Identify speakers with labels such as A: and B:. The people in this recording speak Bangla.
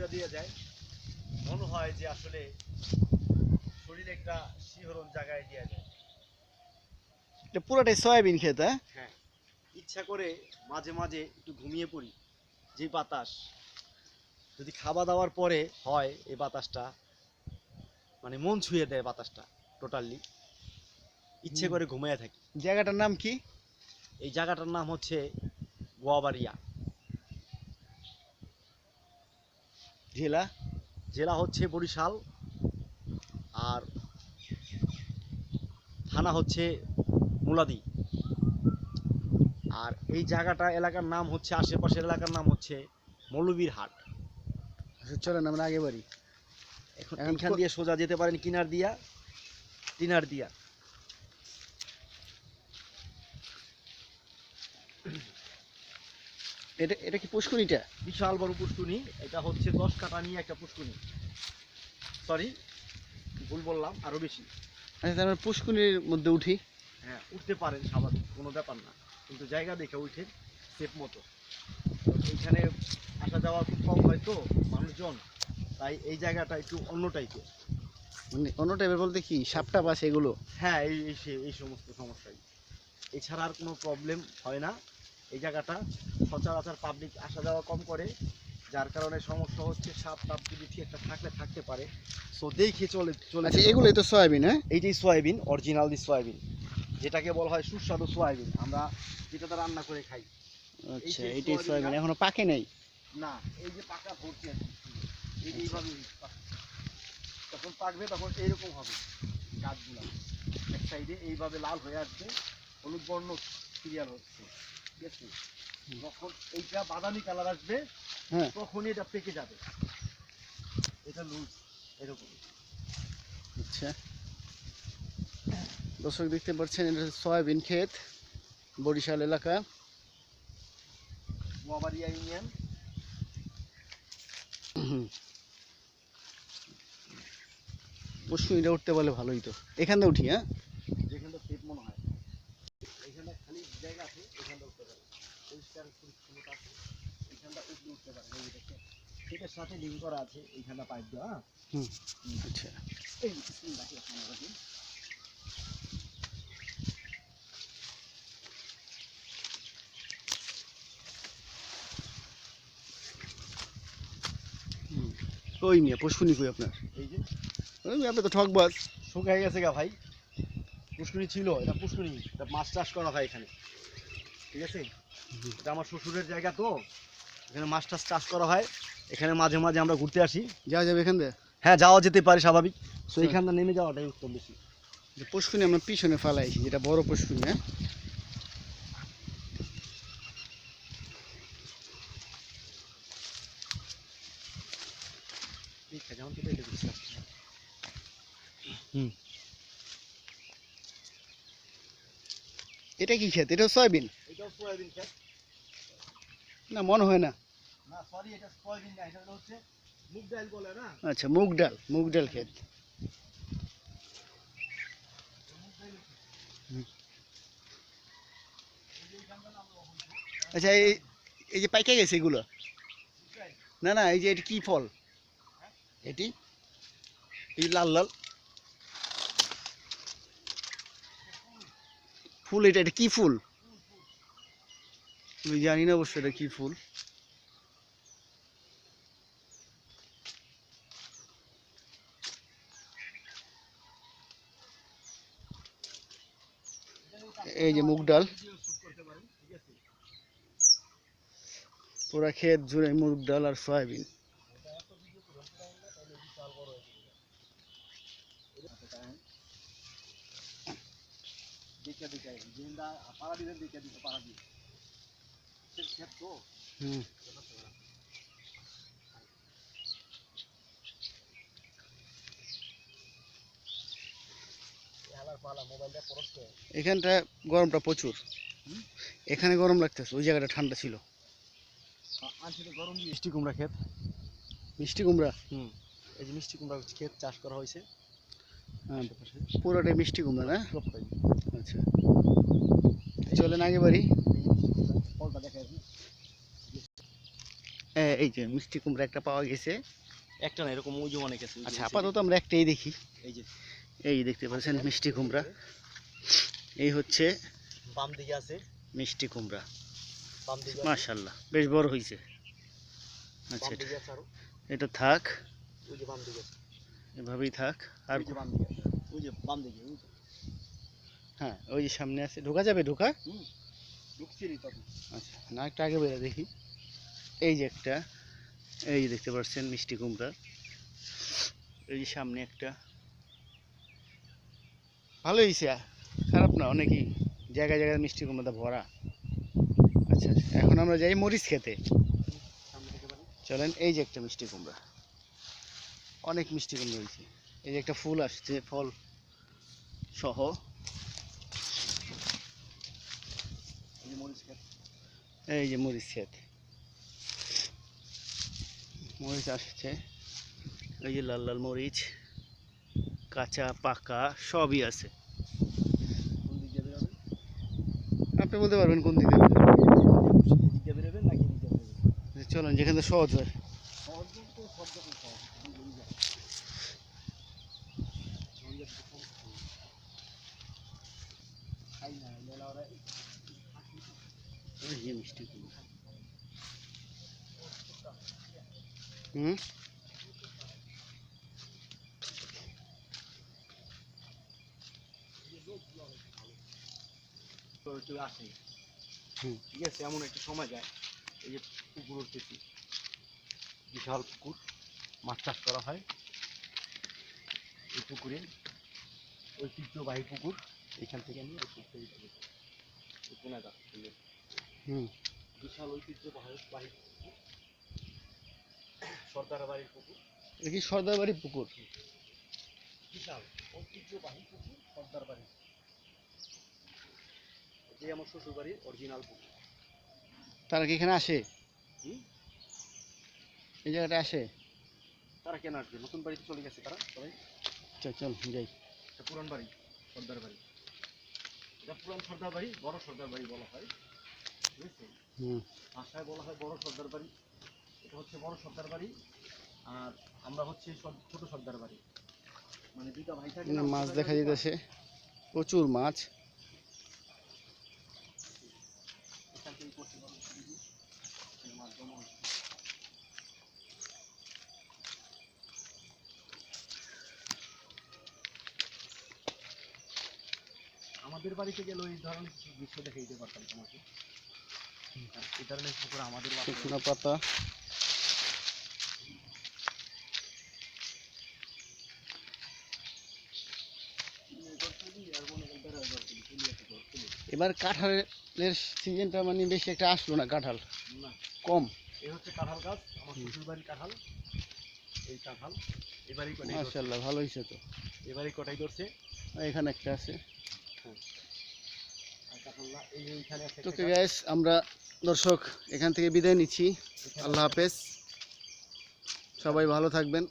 A: ছুঁয়া দিয়ে যায়। মনে হয় যে আসলে শরীরে একটা শিহরণ জায়গায় দিয়ে যায়।
B: এটা পুরোটাই সয়াবিন ক্ষেত হ্যাঁ?
A: হ্যাঁ। ইচ্ছা করে মাঝে মাঝে একটু ঘুমিয়ে পড়ি যে বাতাস। যদি খাওয়া দাওয়ার পরে হয় এই বাতাসটা মানে মন ছুঁয়ে দেয় বাতাসটা টোটালি ইচ্ছে করে ঘুমিয়ে থাকি।
B: জায়গাটার নাম কি?
A: এই জায়গাটার নাম হচ্ছে গোয়াবাড়িয়া।
B: জেলা
A: জেলা হচ্ছে বরিশাল আর থানা হচ্ছে মুলাদি। আর এই জায়গাটা এলাকার নাম হচ্ছে আশেপাশের এলাকার নাম হচ্ছে মৌলবীর হাট।
B: আচ্ছা, চলেন আমরা আগে বাড়ি।
A: এখন দিয়ে সোজা যেতে পারেন কিনার দিয়া কিনার দিয়া।
B: এটা এটা কি পুষ্করিটা?
A: বিশাল বড় পুষ্কুনি এটা হচ্ছে দশ কাটা নিয়ে একটা পুষ্কুনি সরি ভুল বললাম আরও বেশি।
B: আচ্ছা তাহলে পুষ্করির মধ্যে উঠি।
A: হ্যাঁ উঠতে পারেন স্বাভাবিক কোনো ব্যাপার না। কিন্তু জায়গা দেখে উঠে সেফ মতো। এইখানে আসা যাওয়া খুব কম হয় তো মানুষজন। তাই এই জায়গাটা একটু অন্য টাইপের
B: মানে অন্য টাইপের বলতে কি? সাপটা বাস এগুলো?
A: হ্যাঁ এই এই এই সমস্ত সমস্যাই। এছাড়া আর কোনো প্রবলেম হয় না। এই জায়গাটা সচরাচর পাবলিক আসা যাওয়া কম করে যার কারণে সমস্যা হচ্ছে সাপ টাপ যদি একটা থাকলে থাকতে পারে। সো দেখে চলে চলে
B: আচ্ছা এগুলোই তো সয়াবিন হ্যাঁ?
A: এইটাই সয়াবিন অরিজিনাল দি সয়াবিন যেটাকে বলা হয় সুস্বাদু সয়াবিন আমরা যেটাতে রান্না করে খাই।
B: আচ্ছা এইটাই
A: সয়াবিন
B: এখনও পাকে নাই?
A: না এই যে পাকা ভর্তি আছে। এইভাবে পাকে। যখন পাকবে তখন এইরকম হবে গাছগুলা। এক সাইডে এইভাবে লাল হয়ে আসবে হলুদ বর্ণ সিরিয়াল হচ্ছে। যখন এইটা বাদামি কালার আসবে
B: হ্যাঁ।
A: তখনই এটা পেকে যাবে। এটা লুজ এরকম।
B: আচ্ছা। দর্শক দেখতে পাচ্ছেন এটা সয়াবিন ক্ষেত বরিশাল এলাকা।
A: গোয়াবাড়িয়া ইউনিয়ন।
B: পুষ্করিটা উঠতে পারলে ভালোই তো। এখান থেকে উঠি হ্যাঁ?
A: যেখানটা সেফ মনে হয়। জায়গা আছে এখানটা উঠতে পারে। পরিষ্কার পরিচ্ছন্নতা আছে এইখানটা উঠলে উঠতে পারে। এই সেটার সাথে লিঙ্ক করা আছে এইখানটা পাইপ দেওয়া হ্যাঁ?
B: হুম। আচ্ছা।
A: এই।
B: ওই মিয়া পুষ্কুনি কই আপনার?
A: এই যে।
B: ওই আপনি তো ঠকবাজ।
A: শুকাই গেছে গা ভাই। পুষ্করি ছিল এটা পুষ্করি এটা মাছ চাষ করা হয় এখানে। ঠিক আছে? এটা আমার শ্বশুরের জায়গা তো এখানে মাছ টাছ চাষ করা হয়। এখানে মাঝে মাঝে আমরা ঘুরতে আসি।
B: যাওয়া যাবে এখান থেকে
A: হ্যাঁ যাওয়া যেতে পারে স্বাভাবিক। তো। এইখানটা নেমে যাওয়াটাই উত্তম বেশি।
B: যে পুষ্কুনি আমরা পিছনে ফালাইছি যেটা বড় পুষ্কুনি হ্যাঁ?
A: ঠিক আছে যেমন কেটে দিচ্ছি
B: এটা কি ক্ষেত? এটা সয়াবিন?
A: এটাও সয়াবিন ক্ষেত।
B: না মনে হয় না।
A: না সরি এটা সয়াবিন না এটা হচ্ছে মুগ ডাল বলে না?
B: আচ্ছা মুগ ডাল মুগ ডাল ক্ষেত। আচ্ছা এই এই যে পাইকে গেছে এগুলো? না না এই যে এটি কি ফল? এটি? এই লাল লাল। ফুল এটা এটা কি ফুল? আমি জানি না অবশ্য এটা কি ফুল। এই যে মুগ ডাল। পুরা ক্ষেত জুড়ে মুগ ডাল আর সয়াবিন।
A: দেখে জিন্দা পাড়া দিবেন পাড়া ক্ষেত তো
B: হুম এখানটা গরমটা প্রচুর। এখানে গরম লাগতেছে ওই জায়গাটা ঠান্ডা ছিল।
A: গরম মিষ্টি কুমড়া ক্ষেত।
B: মিষ্টি কুমড়া?
A: হুম। এই যে মিষ্টি কুমড়া ক্ষেত চাষ করা হয়েছে।
B: হ্যাঁ, পুরোটাই মিষ্টি কুমড়া না? আচ্ছা। চলেন আগে বাড়ি
A: এই যে মিষ্টি কুমড়া,
B: একটা পাওয়া গেছে।
A: একটা না এরকম ওই যে অনেক আছে
B: আচ্ছা আপাতত আমরা একটাই দেখি।
A: এই যে।
B: এই দেখতে পাচ্ছেন মিষ্টি কুমড়া। এই হচ্ছে
A: বাম দিকে আছে।
B: মিষ্টি কুমড়া।
A: বাম দিকে আছে,
B: মাশাল্লাহ বেশ বড় হয়েছে। আচ্ছা এটা- থাক।
A: ওই যে বাম দিকে
B: এভাবেই থাক। আর
A: বাম দিকে ওই যে বাম দিকে
B: হ্যাঁ ওই যে সামনে আছে। ঢোকা যাবে? ঢোকা?
A: তখন।
B: আচ্ছা না একটা আগে বেরো দেখি। এই যে একটা এই যে দেখতে পাচ্ছেন মিষ্টি কুমড়া। এই যে সামনে একটা। ভালো হয়েছে খারাপ না অনেকই জায়গায় জায়গায় মিষ্টি কুমড়া ভরা। আচ্ছা এখন আমরা যাই মরিচ খেতে।
A: সামনে
B: চলেন এই যে একটা মিষ্টি কুমড়া। অনেক মিষ্টি কুমড়া হয়েছে এই যে একটা ফুল আসছে ফল সহ।
A: এই যে মরিচ খেত
B: মরিচ ক্ষেত। মরিচ আসছে। এই যে লাল লাল মরিচ কাঁচা পাকা সবই আছে।
A: কোন দিক দিয়ে
B: আপনি বলতে পারবেন কোন দিকে চলেন যেখানে থেকে সহজ হয়।
A: সহজ তো
B: হুম?
A: আসে। ঠিক আছে এমন একটা সময় যায় এই যে পুকুর উঠতেছি বিশাল পুকুর মাছ চাষ করা হয়। এই পুকুরে ঐতিহ্যবাহী পুকুর। এখান থেকে। নিয়ে ওই পুকুরে কোনা।
B: হুম
A: বিশাল ঐতিহ্যবাহী সর্দার বাড়ির পুকুর।
B: এটা কি সর্দার বাড়ি পুকুর?
A: বিশাল ঐতিহ্যবাহী পুকুর সর্দার বাড়ি এটাই আমার শ্বশুর বাড়ির অরিজিনাল পুকুর।
B: তারা কি এখানে আসে? এই জায়গাটা আসে?
A: তারা কেন আসবে? নতুন বাড়িতে চলে গেছে তারা সবাই?
B: চল চল যাই।
A: পুরান বাড়ি সর্দার বাড়ি এটা পুরান সর্দার বাড়ি বড় সর্দার বাড়ি বলা হয়। ভাষায় বলা হয় বড় সর্দার বাড়ি। এটা হচ্ছে বড় সর্দার বাড়ি। আর আমরা হচ্ছে ছোট সর্দার বাড়ি। মানে দুইটা ভাই থাকে
B: মাছ দেখা যেতেছে প্রচুর মাছ।
A: আমাদের বাড়িতে গেলে ওই ধরনের দৃশ্য দেখে দিতে পারতাম তোমাকে। আর ধরনের পুকুর আমাদের
B: শুকনো পাতা। এবার কাঁঠালের সিজনটা মানে বেশি একটা আসলো না কাঁঠাল?
A: না।
B: কম।
A: এই হচ্ছে কাঁঠাল গাছ আমার। শ্বশুর বাড়ির কাঁঠাল। এই কাঁঠাল এবারই কটাই
B: ভালো হয়েছে তো।
A: এবারই কটাই
B: আর এখানে একটা আছে।
A: আর কাঁঠালটা এই যে এইখানে আছে
B: তো গ্যাস আমরা দর্শক এখান থেকে বিদায় নিচ্ছি। আল্লাহ হাফেজ। সবাই ভালো থাকবেন।